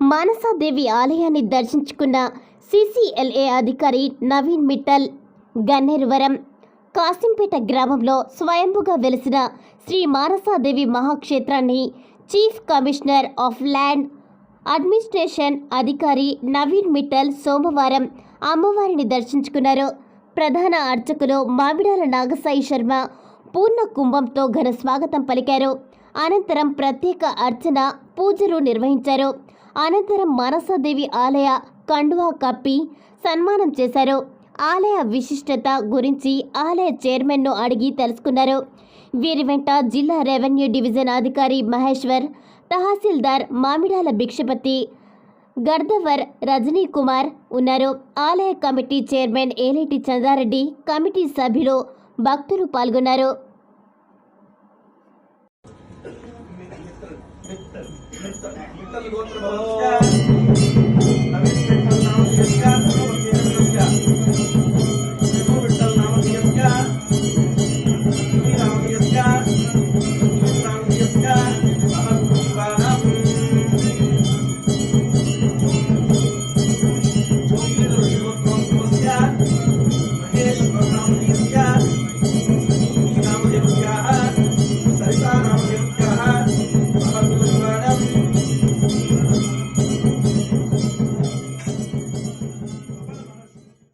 మానసాదేవి ఆలయాన్ని దర్శించుకున్న సిసిఎల్ఏ అధికారి నవీన్ మిట్టల్ గన్నేరువరం కాసింపేట గ్రామంలో స్వయంభుగా వెలిసిన Shri Manasa Devi మహాక్షేత్రాన్ని chief commissioner of land administration అధికారి నవీన్ మిట్టల్ సోమవారం అమ్మవారిని దర్శించుకున్నారు. ప్రధాన అర్చకులు మామిడాల నాగసాయి శర్మ పూర్ణ కుంభంతో ఘన స్వాగతం పలికారు. అనంతరం ప్రత్యేక అర్చన పూజలు నిర్వహించారు. అనంతరం మనసాదేవి ఆలయ కండువా కప్పి సన్మానం చేశారు. ఆలయ విశిష్టత గురించి ఆలయ చైర్మన్ను అడిగి తెలుసుకున్నారు. వీరి వెంట జిల్లా రెవెన్యూ డివిజన్ అధికారి మహేశ్వర్ తహసీల్దార్ మామిడాల భిక్షపతి గర్దవర్ రజనీ కుమార్ ఉన్నారు. ఆలయ committee chairman Eleti Chandareddy committee సభ్యులు భక్తులు పాల్గొన్నారు. 일단 이것들어 봅시다.